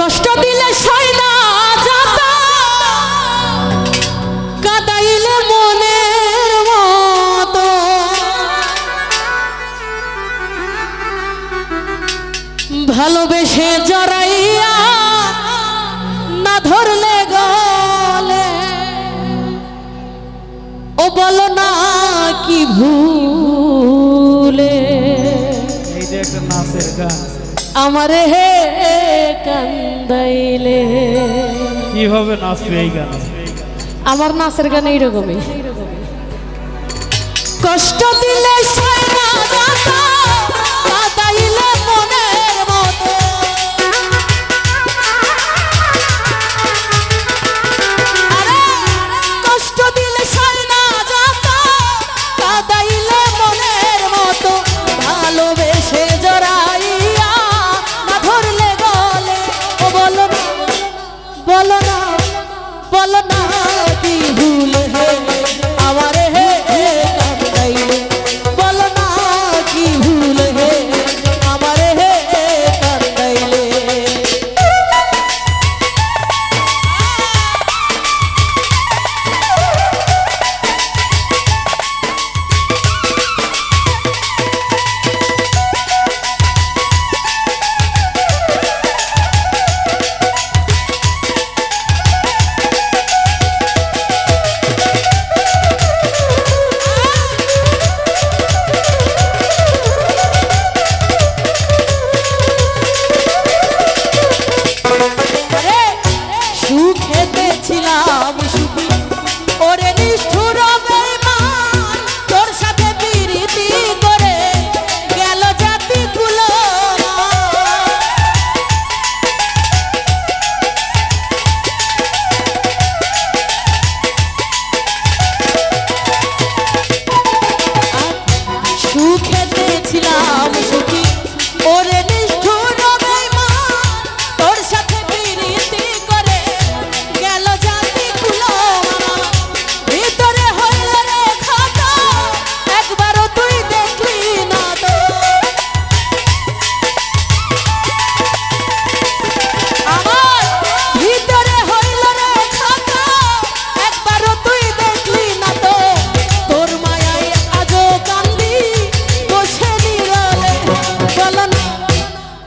কষ্ট দিলে কাদাইলে মতো। ভালোবেসে জড়াইয়া না ধরলে গলে। ও বলো না আমারে হে কান্দাইলে। কীভাবে নাচবে এই গান? আমার নাচের গান এইরকমই। কষ্ট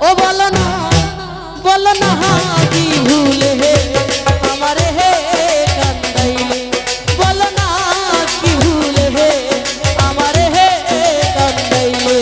ও বলো না বলো না কি ভুল হে আমার হে কান্দাইলে বলো না কি ভুল হে আমার হে কান্দাইলে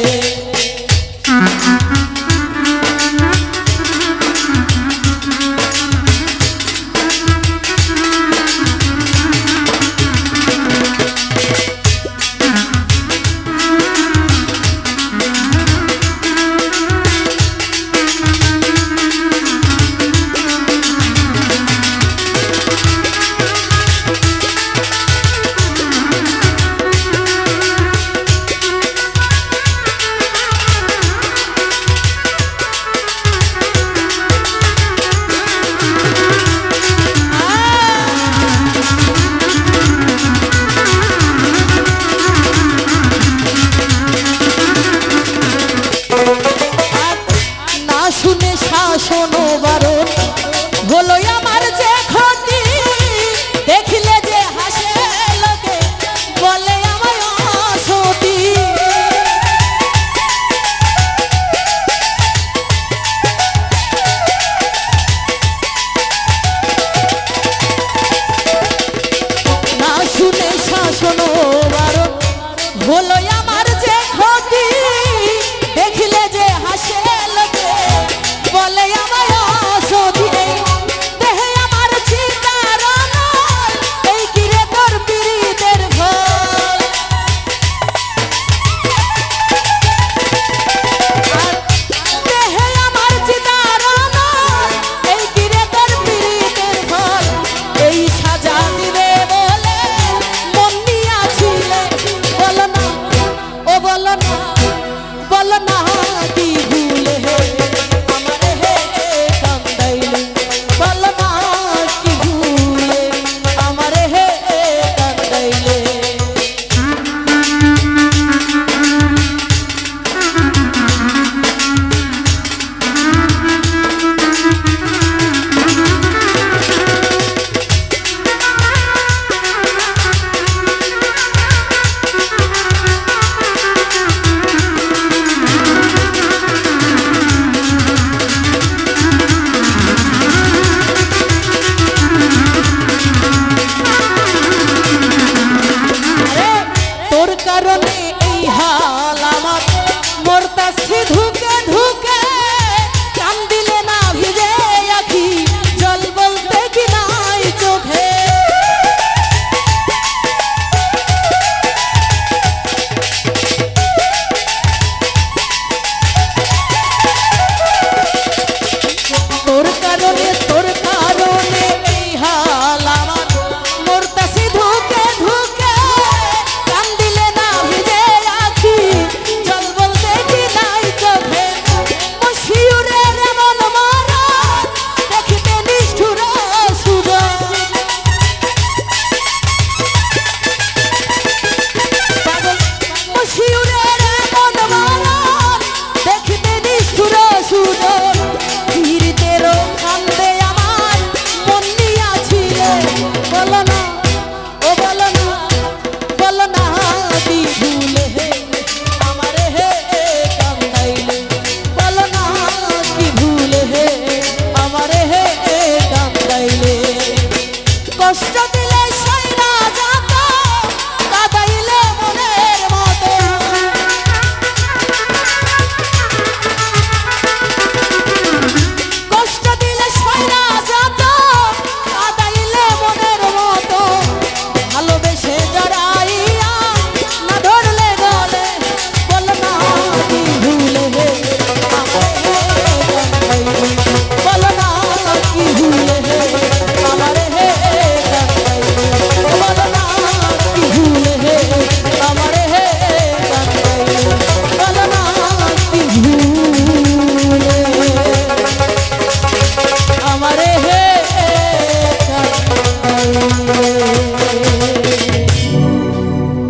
Oh